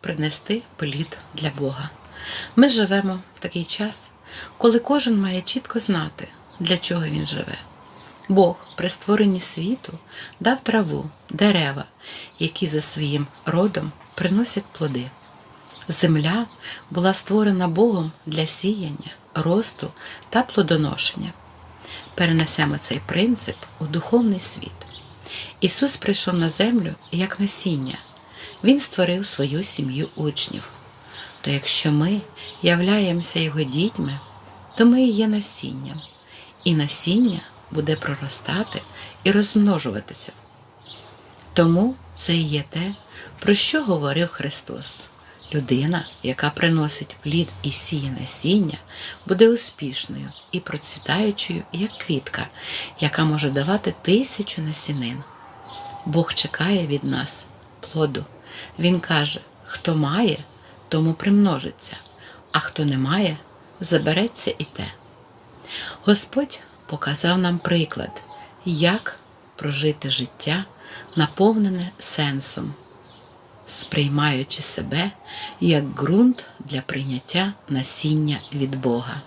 принести плід для Бога. Ми живемо в такий час, коли кожен має чітко знати, для чого він живе. Бог при створенні світу дав траву, дерева, які за своїм родом приносять плоди. Земля була створена Богом для сіяння, росту та плодоношення. Перенесемо цей принцип у духовний світ. Ісус прийшов на землю як насіння. Він створив свою сім'ю учнів. То якщо ми являємося Його дітьми, то ми і є насінням, і насіння буде проростати і розмножуватися. Тому це і є те, про що говорив Христос. Людина, яка приносить плід і сіє насіння, буде успішною і процвітаючою, як квітка, яка може давати тисячу насінин. Бог чекає від нас плоду. Він каже: хто має, тому примножиться, а хто не має, забереться і те. Господь показав нам приклад, як прожити життя, наповнене сенсом, сприймаючи себе як ґрунт для прийняття насіння від Бога.